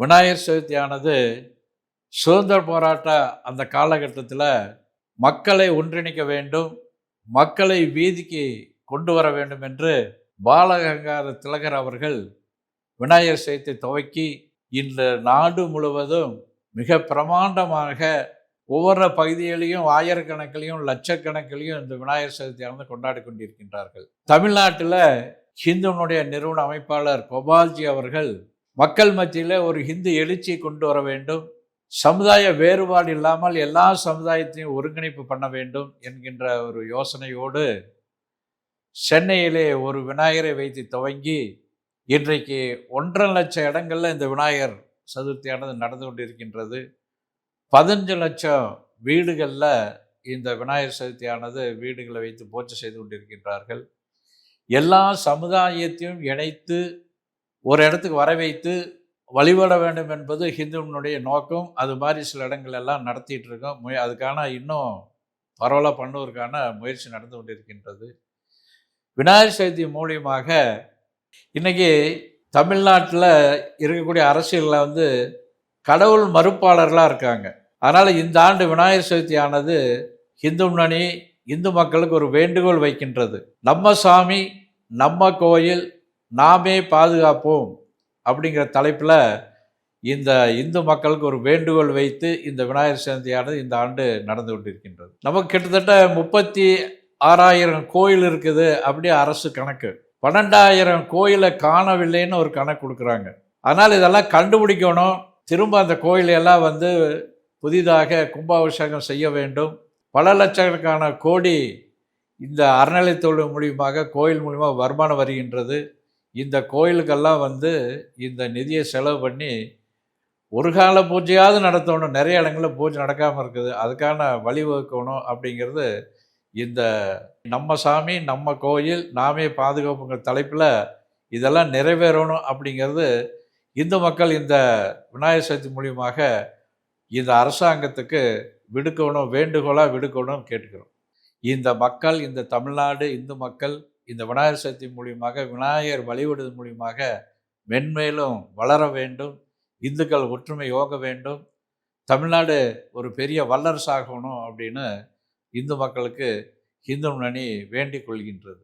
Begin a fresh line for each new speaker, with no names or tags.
விநாயகர் சதுர்த்தியானது சுதந்திர போராட்ட அந்த காலகட்டத்தில் மக்களை ஒன்றிணைக்க வேண்டும் மக்களை வீதிக்கு கொண்டு வர வேண்டும் என்று பாலகங்கார திலகர் அவர்கள் விநாயகர் சதுர்த்தி துவக்கி இந்த நாடு முழுவதும் மிக பிரமாண்டமாக ஒவ்வொரு பகுதியிலையும் ஆயிரக்கணக்கிலையும் லட்சக்கணக்கிலையும் இந்த விநாயகர் சதுர்த்தியானது கொண்டாடி கொண்டிருக்கின்றார்கள். தமிழ்நாட்டில் ஹிந்துனுடைய நிறுவன அமைப்பாளர் கோபால்ஜி அவர்கள் மக்கள் மத்தியில் ஒரு ஹிந்து எழுச்சியை கொண்டு வர வேண்டும். சமுதாய வேறுபாடு இல்லாமல் எல்லா சமுதாயத்தையும் ஒருங்கிணைப்பு பண்ண வேண்டும் என்கின்ற ஒரு யோசனையோடு சென்னையிலே ஒரு விநாயகரை வைத்து துவங்கி இன்றைக்கு ஒன்றரை லட்சம் இடங்களில் இந்த விநாயகர் சதுர்த்தியானது நடந்து கொண்டிருக்கின்றது. பதினஞ்சு லட்சம் வீடுகளில் இந்த விநாயகர் சதுர்த்தியானது வீடுகளை வைத்து பூஜை செய்து கொண்டிருக்கின்றார்கள். எல்லா சமுதாயத்தையும் இணைத்து ஒரு இடத்துக்கு வர வைத்து வழிபட வேண்டும் என்பது ஹிந்துவனுடைய நோக்கம். அது மாதிரி சில இடங்கள் எல்லாம் நடத்திட்டு இருக்கோம். முய அதுக்கான இன்னும் பரவலாக பண்ணுவதற்கான முயற்சி நடந்து கொண்டிருக்கின்றது. விநாயகர் சதுர்த்தி மூலியமாக இன்னைக்கு தமிழ்நாட்டில் இருக்கக்கூடிய அரசியலில் வந்து கடவுள் மறுப்பாளர்களாக இருக்காங்க. அதனால் இந்த ஆண்டு விநாயகர் சதுர்த்தி ஆனது இந்து முன்னணி இந்து மக்களுக்கு ஒரு வேண்டுகோள் வைக்கின்றது. நம்ம சாமி நம்ம கோயில் நாமே பாதுகாப்போம் அப்படிங்கிற தலைப்பில் இந்த இந்து மக்களுக்கு ஒரு வேண்டுகோள் வைத்து இந்த விநாயகர் சதுர்த்தியானது இந்த ஆண்டு நடந்து கொண்டிருக்கின்றது. நமக்கு கிட்டத்தட்ட முப்பத்தி ஆறாயிரம் கோயில் இருக்குது அப்படி அரசு கணக்கு. பன்னெண்டாயிரம் கோயிலை காணவில்லைன்னு ஒரு கணக்கு கொடுக்குறாங்க. அதனால் இதெல்லாம் கண்டுபிடிக்கணும். திரும்ப அந்த கோயிலையெல்லாம் வந்து புதிதாக கும்பாபிஷேகம் செய்ய வேண்டும். பல லட்சக்கணக்கான கோடி இந்த அறநிலைத்தொழில் மூலியமாக கோயில் மூலியமாக வருமானம் வருகின்றது. இந்த கோயிலுக்கெல்லாம் வந்து இந்த நிதியை செலவு பண்ணி ஒரு கால பூஜையாவது நடத்தணும். நிறைய இடங்களில் பூஜை நடக்காமல் இருக்குது. அதுக்கான வழிவகுக்கணும் அப்படிங்கிறது இந்த நம்ம சாமி நம்ம கோயில் நாமே பாதுகாப்புங்கிற தலைப்பில் இதெல்லாம் நிறைவேறணும் அப்படிங்கிறது இந்து மக்கள் இந்த விநாயகர் சதுர்த்தி மூலியமாக இந்த அரசாங்கத்துக்கு விடுக்கணும் வேண்டுகோளாக விடுக்கணும்னு கேட்டுக்கிறோம். இந்த மக்கள் இந்த தமிழ்நாடு இந்து மக்கள் இந்த விநாயகர் சதுர்த்தி மூலியமாக விநாயகர் வழிபடுவது மூலியமாக மென்மேலும் வளர வேண்டும் இந்துக்கள் ஒற்றுமை யோக வேண்டும் தமிழ்நாடு ஒரு பெரிய வல்லரசாகணும் அப்படின்னு இந்து மக்களுக்கு இந்து முன்னணி வேண்டிக் கொள்கின்றது.